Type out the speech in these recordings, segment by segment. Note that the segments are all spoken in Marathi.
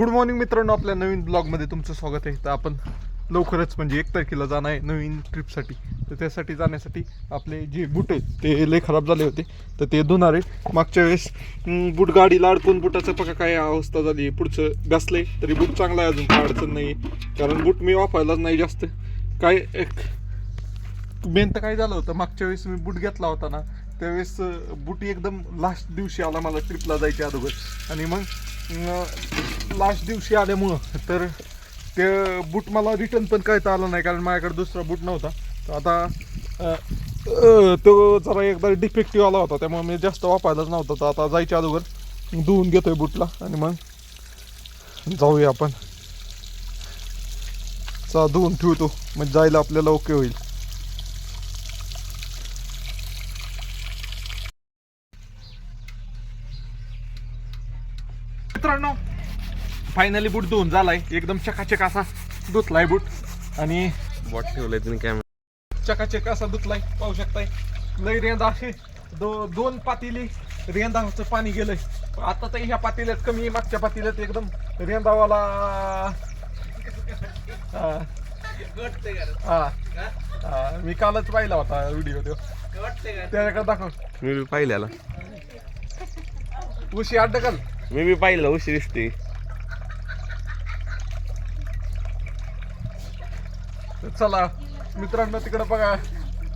गुड मॉर्निंग मित्रांनो आपल्या नवीन ब्लॉगमध्ये तुमचं स्वागत आहे. तर आपण लवकरच म्हणजे एक तारखेला जाणार आहे नवीन ट्रिपसाठी तर त्यासाठी जाण्यासाठी आपले जे बूट आहेत ते लय खराब झाले होते. तर ते धुणार आहे. मागच्या वेळेस बूट गाडीला अडकून बुटाचं पका काय अवस्था झाली आहे. पुढचं घासलंय तरी बूट चांगला आहे अजून काय अडचण नाही कारण बूट मी वापरायलाच नाही जास्त. काय एक मेन तर काय झालं होतं मागच्या वेळेस मी बूट घेतला होता ना त्यावेळेस बुटी बूट एकदम लास्ट दिवशी आला मला ट्रिपला जायच्या अगोदर. आणि मग लास्ट दिवशी आल्यामुळं तर ते बूट मला रिटर्न पण करता आलं नाही कारण माझ्याकडे दुसरा बूट नव्हता. तर आता तो जरा एकदा डिफेक्टिव्ह आला होता त्यामुळे मी जास्त वापरायलाच नव्हता. तर आता जायच्या अगोदर धुवून घेतोय बूटला. आणि मग जाऊया आपण. चा धुवून ठेवतो. म्हणजे जायला आपल्याला ओके होईल मित्रांनो फायनली बूट धुवून झालाय. एकदम चकाचक असा धुतलाय बूट आणि बॉट ठेवलंय तुम्ही कॅमेरा चकाचक असा धुतलाय पाहू शकताय. लय रेंदा असे दो दोन पातेली रेंदाचं पाणी गेलंय. आता तर ह्या पातेल्यात कमी मागच्या पातेल्यात एकदम रेंदावाला. हा. मी कालच पाहिला होता व्हिडिओ तो. त्याच्याकडे दाखव. मी बी पाहिलेला. उशी अड्डकल मी बी पाहिलेला उशी दिसते. चला मित्रांनो तिकडं बघा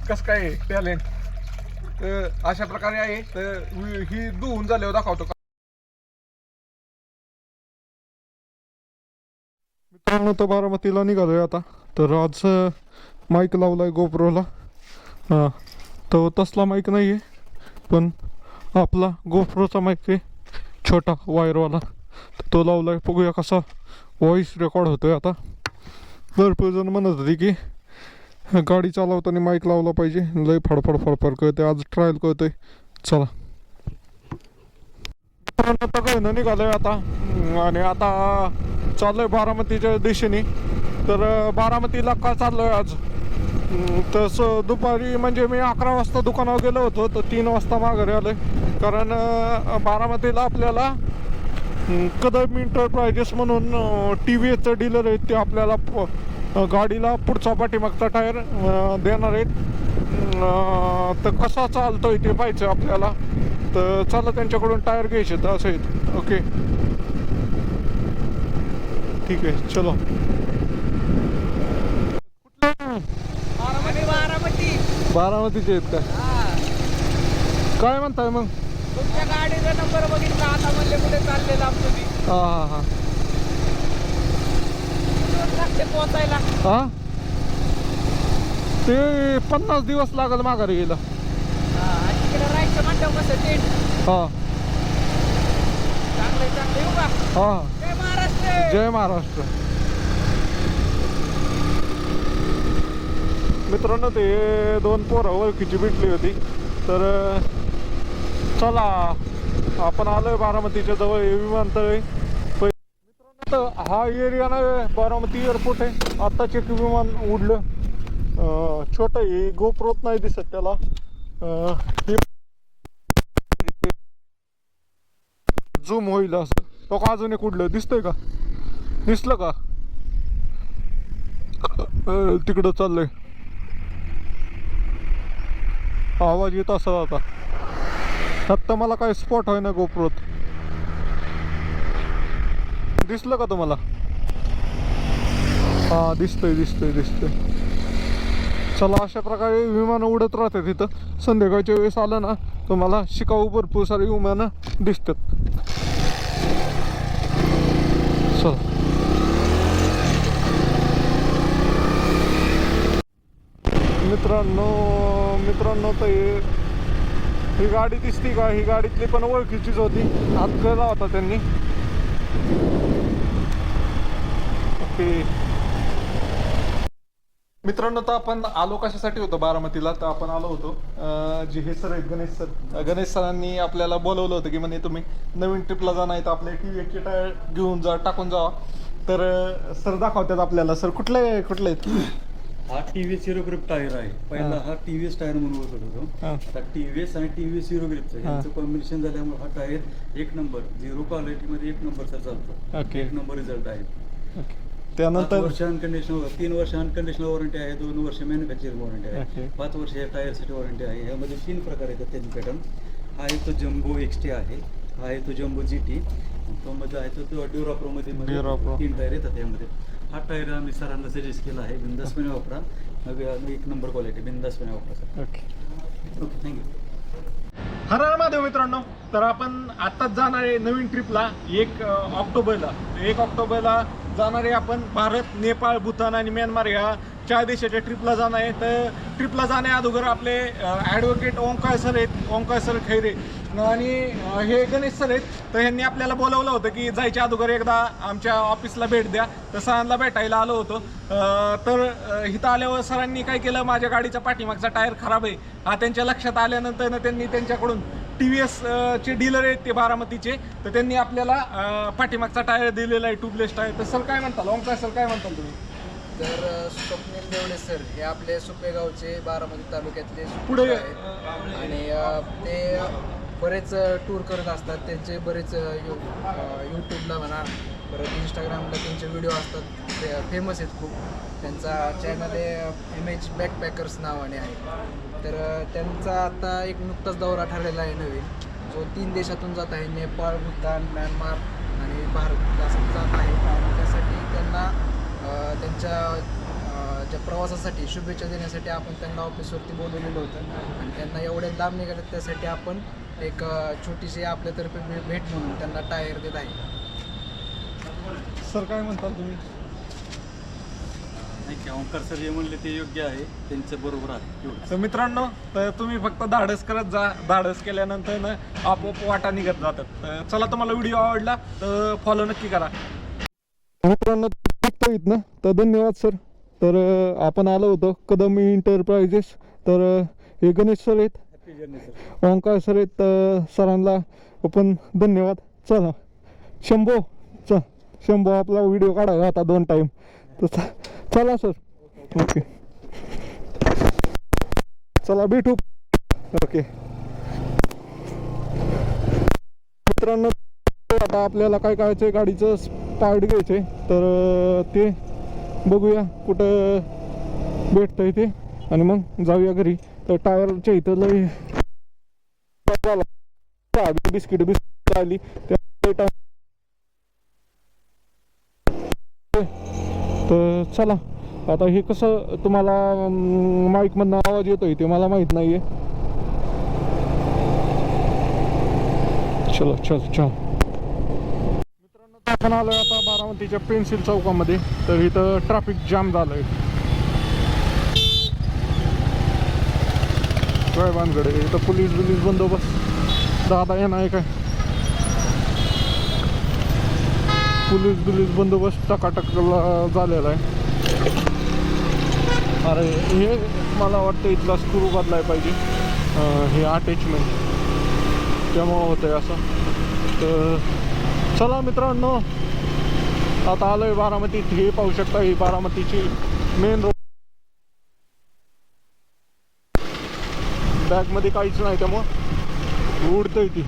कसं काय टॅलेंट तर अशा प्रकारे आहे तर ही धुवून झाल्यावर दाखवतो. मित्रांनो तर बारामतीला निघालोय आता. तर आज माईक लावलाय गोप्रोला हां तो तसला माईक नाही आहे पण आपला गोप्रोचा माईक आहे छोटा वायरवाला तो लावलाय बघूया कसा व्हॉइस रेकॉर्ड होतोय आता. भरपूर जण म्हणत होते की गाडी चालवताना माईक लावला पाहिजे. लय फडफड फडफड कळते आज ट्रायल करतोय चला. ना निघालोय आता. आणि आता चाललोय बारामतीच्या दिशेने. तर बारामतीला का चाललोय आज? तसं दुपारी म्हणजे मी अकरा वाजता दुकानावर गेलो होतो. तर तीन वाजता माघारी आलोय. कारण बारामतीला आपल्याला कदम इंटरप्राइजेस म्हणून टी व्ही एचं डीलर आहेत ते आपल्याला गाडीला पुढचा पाठीमागचा टायर देणार आहेत. तर कसा चालतोय ते पाहायचं आपल्याला. तर चला त्यांच्याकडून टायर घ्यायचे तर असं आहेत. ओके. ठीक आहे चलो. बारामती बारामती. बारामतीचे आहेत का? हा. काय म्हणताय मग? तुमच्या गाडीचा नंबर बघितला आता म्हणले कुठे चालले लांब तुम्ही हां हां हां. लागते हां? ते पन्नास दिवस लागल माघारी गेला. हा, तिकडे राहायचं कसं हां. चांगलं चांगलं येऊ का? हां. जय महाराष्ट्र! जय महाराष्ट्र. मित्रांनो ते दोन पोरं ओळखीची भेटली होती. तर चला आपण आलोय बारामतीच्या जवळ हे विमानतळ आहे. मित्रांनो हा एरिया ना बारामती एअरपोर्ट आहे. आत्ताच एक विमान उडलं. छोटं आहे गोप्रोत नाही दिसत त्याला. हे झूम होईल असं. तो का अजून एक उडलं? दिसतंय का? दिसलं का? तिकडं चाललंय. आवाज येत असा आता. आत्ता मला काय स्पॉट होय ना गोप्रोत. दिसलं का तुम्हाला? हा दिसतंय दिसतंय दिसतंय. चला अशा प्रकारे विमानं उडत राहते तिथं. संध्याकाळच्या वेळेस आलं ना तुम्हाला शिकाऊ भरपूर सारी विमानं दिसतात. चला. मित्रांनो मित्रांनो तर ही गाडी दिसती का? ही गाडीतली पण ओळखीचीच होती. हात केला होता त्यांनी. ओके. मित्रांनो तर आपण आलो कशासाठी होतो? बारामतीला. तर आपण आलो होतो. जे हे सर आहेत गणेश सर. गणेश सरांनी आपल्याला बोलवलं होतं की म्हणे तुम्ही नवीन ट्रिपला जाणार आहे तर आपले टी व्ही टायर घेऊन जा टाकून जावा. तर सर दाखवतात आपल्याला. सर कुठले कुठले आहेत? हा टीव्हीएस हिरो ग्रिप टायर आहे. पहिला हा. टीव्हीएस टायर म्हणून ओळखत होतो हा. आता टीव्हीएस आणि टीव्हीएस हिरो ग्रिपचं हा. यांचं कॉम्बिनेशन झाल्यामुळे हा टायर एक नंबर झिरो क्वालिटीमध्ये एक नंबरचा चालतो. एक नंबर रिझल्ट आहे. त्यानंतर? वर्ष अनकंडिशनल तीन वर्ष अनकंडिशनल वॉरंटी आहे दोन वर्ष मॅन्युफॅक्चरिंग वॉरंटी. आहे. पाच वर्ष या टायरसाठी वॉरंटी आहे. यामध्ये तीन प्रकार येतात त्यांनी पॅटर्न हा आहे तो जम्बो एक्स टी आहे. हा आहे तो जम्बो जी टी तो मध्ये आहे तो तो ड्युरा प्रो मध्ये मध्ये. तीन टायर येतात यामध्ये. हा टायर आम्ही सरांना सजेस्ट केला आहे. बिंदासपणे वापरा. नवी एक नंबर क्वालिटी बिंदासपणे वापरा sir. Okay okay thank you Har Mahadev मित्रांनो तर आपण आत्ताच जाणार आहे नवीन ट्रिपला एक ऑक्टोबरला. एक ऑक्टोबरला जाणार आहे आपण भारत नेपाळ भूतान आणि म्यानमार ह्या चार देशाच्या ट्रिपला जाणार आहे. तर ट्रिपला जाण्या अगोदर आपले ॲडव्होकेट ओंकार सर आहेत. ओंकार सर खैरे. आणि हे गणेश सर आहेत. तर ह्यांनी आपल्याला बोलवलं होतं की जायच्या अगोदर एकदा आमच्या ऑफिसला भेट द्या. तर सरांना भेटायला आलो होतो. तर इथं आल्यावर सरांनी काय केलं? माझ्या गाडीचा पाठीमागचा टायर खराब आहे. हा त्यांच्या लक्षात आल्यानंतर त्यांनी त्यांच्याकडून टी व्ही एस चे डीलर आहेत ते बारामतीचे. तर त्यांनी आपल्याला पाठीमागचा टायर दिलेला आहे ट्यूबलेस टायर. तर सर काय म्हणताल? ओंकार सर काय म्हणताल तुम्ही? तर स्वप्नील देवळे सर हे आपले सुपेगावचे बारामती तालुक्यातले पुढे आणि ते बरेच टूर करत असतात. त्यांचे बरेच यू यूट्यूबला म्हणा परत इंस्टाग्रामला त्यांचे व्हिडिओ असतात. ते फेमस आहेत खूप. त्यांचा चॅनल आहे एम एच बॅकपॅकर्स नावाने आहे. तर त्यांचा आता एक नुकताच दौरा ठरलेला आहे नवीन. जो तीन देशातून जात आहे नेपाळ भूतान म्यानमार आणि भारत असं जात आहे. आणि त्यासाठी त्यांना त्यांच्या त्यांच्या प्रवासासाठी शुभेच्छा देण्यासाठी आपण त्यांना ऑफिसवरती बोलवलेलं होतं. आणि त्यांना एवढ्या लांब निघाले त्यासाठी आपण एक छोटीशी आपल्यातर्फे भेट म्हणून त्यांना टायर देत आहे. सर काय म्हणताल तुम्ही? नाही ओंकार सर जे म्हणले ते योग्य आहे. त्यांचं बरोबर आहे. तर मित्रांनो तर तुम्ही फक्त धाडस करत जा धाडस केल्यानंतर ना आपोआप वाटा निघत जातात. तर चला तुम्हाला व्हिडिओ आवडला तर फॉलो नक्की करा. मित्रांनो ना तर धन्यवाद सर. तर आपण आलो होतो कदम इंटरप्राइजेस तर हे गणेश सर आहेत. ओंकार सर आहेत तर सरांना पण धन्यवाद. चला. शंभो. च शंभो आपला व्हिडिओ काढायला होता दोन टाईम तर चला सर ओके चला भेटू. ओके मित्रांनो आता आपल्याला काय करायचंय गाडीचं पार्ट घ्यायचंय. तर ते बघूया कुठं भेटतं ते. आणि मग जाऊया घरी. तर टायरच्या इथं लय बिस्किट बिस्किट आली. त्या तर चला. आता हे कसं तुम्हाला माईक मधनं आवाज येतोय ते मला माहीत नाहीये. चलो चल चल. आपण आलोय आता बारामतीच्या पेन्सिल चौकामध्ये. तर इथं ट्रॅफिक जाम झालंय. काय भानगड इथं पोलीस बिलीस बंदोबस्त. दादा येणार आहे काय? पोलीस बिलीस बंदोबस्त टकाटकला झालेला आहे. अरे हे मला वाटतं इथला स्क्रू बदलाय पाहिजे. हे अटॅचमेंट त्यामुळं होतंय असं. तर चला मित्रांनो आता आलोय बारामतीत. हे पाहू शकता ही बारामतीची मेन रोड बॅगमध्ये काहीच नाही त्यामुळं. उडतंय ती.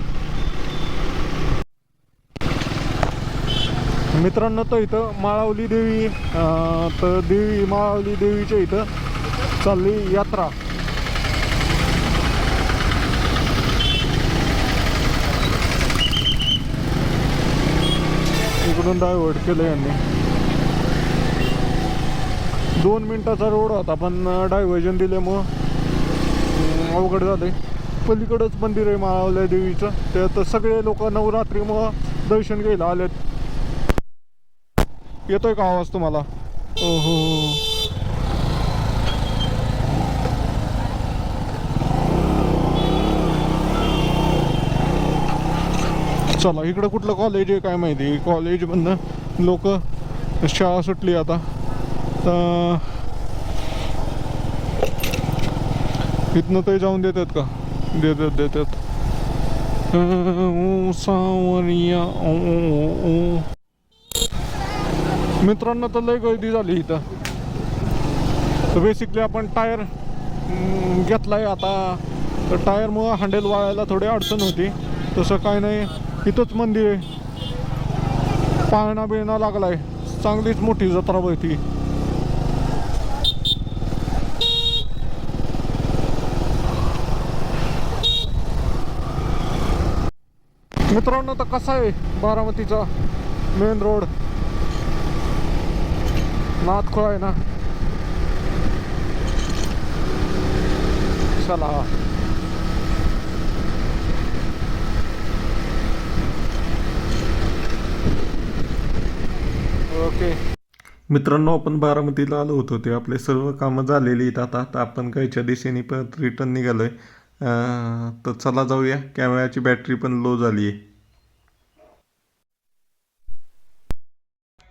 मित्रांनो तर इथं माळावली देवी तर देवी माळावली देवीच्या इथं चालली यात्रा. इकडून डायव्हर्ट केलं यांनी. दोन मिनिटाचा रोड होता पण डायव्हर्जन दिल्यामुळं अवघड झाले पलीकडंच मंदिर आहे माळावल्या देवीचं. त्यात सगळे लोक नवरात्रीमुळं दर्शन घ्यायला आलेत. येतोय का आवाज तुम्हाला? ओहो चला इकडं कुठलं कॉलेज आहे काय माहिती? कॉलेजमधनं लोक शाळा सुटली आता. तर इथनं ते जाऊन देतात का? देतात देतात. सावरिया ओ, ओ, मित्रांनो तर लय गर्दी झाली इथं. तर बेसिकली आपण टायर घेतलाय आता. तर टायरमुळं हँडल वाळायला थोडी अडचण होती. तसं काय नाही. इथंच मंदिर आहे. पाळणा बिळणा लागलाय. चांगलीच मोठी जत्रा होती मित्रांनो तर कसा आहे बारामतीचा मेन रोड? नाथखोळा आहे ना? चला. ओके. मित्रांनो आपण बारामतीला आलो होतो. ते आपले सर्व कामं झालेली आहेत. आता आपण कायच्या दिशेने परत रिटर्न निघालो आहे तर चला जाऊया. कॅमेऱ्याची बॅटरी पण लो झाली आहे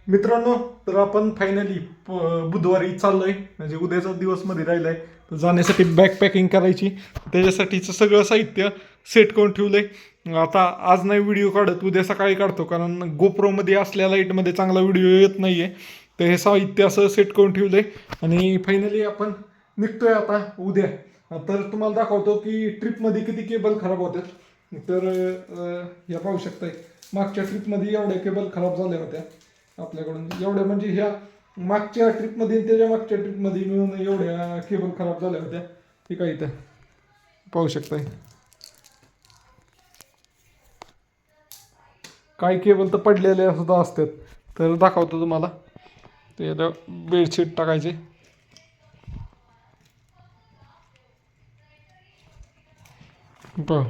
मित्रांनो तर आपण फायनली बुधवारी चाललोय. म्हणजे उद्याचा दिवसमध्ये राहिलाय. तर जाण्यासाठी बॅग पॅकिंग करायची. त्याच्यासाठीचं सगळं साहित्य सेट करून ठेवलंय. आता आज नाही व्हिडिओ काढत उद्या सकाळी काढतो कारण गोप्रोमध्ये असल्या लाईटमध्ये चांगला व्हिडिओ येत नाही आहे तर हे साहित्य असं सेट करून ठेवलं आहे आणि फायनली आपण निघतोय आता उद्या. तर तुम्हाला दाखवतो की ट्रिपमध्ये किती केबल खराब होत्या तर ह्या या पाहू शकताय. मागच्या ट्रिपमध्ये एवढ्या केबल खराब झाल्या होत्या. आपल्याकडून एवढ्या म्हणजे ह्या मागच्या ट्रिपमध्ये त्याच्या मागच्या ट्रिपमध्ये मिळून एवढ्या केबल खराब झाल्या होत्या. ठीक आहे इथं? पाहू शकताय. काही केबल तर पडलेल्या सुद्धा असतात. तर दाखवतो तुम्हाला. ते बेडशीट टाकायचे. पहा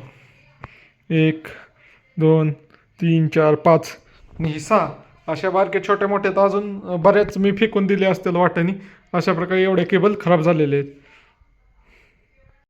एक दोन तीन चार पाच. आणि ही सहा. अशा बारके छोट्या मोठ्या तर अजून बऱ्याच मी फेकून दिले असतील वाट्याने. अशा प्रकारे एवढ्या केबल खराब झालेले आहेत.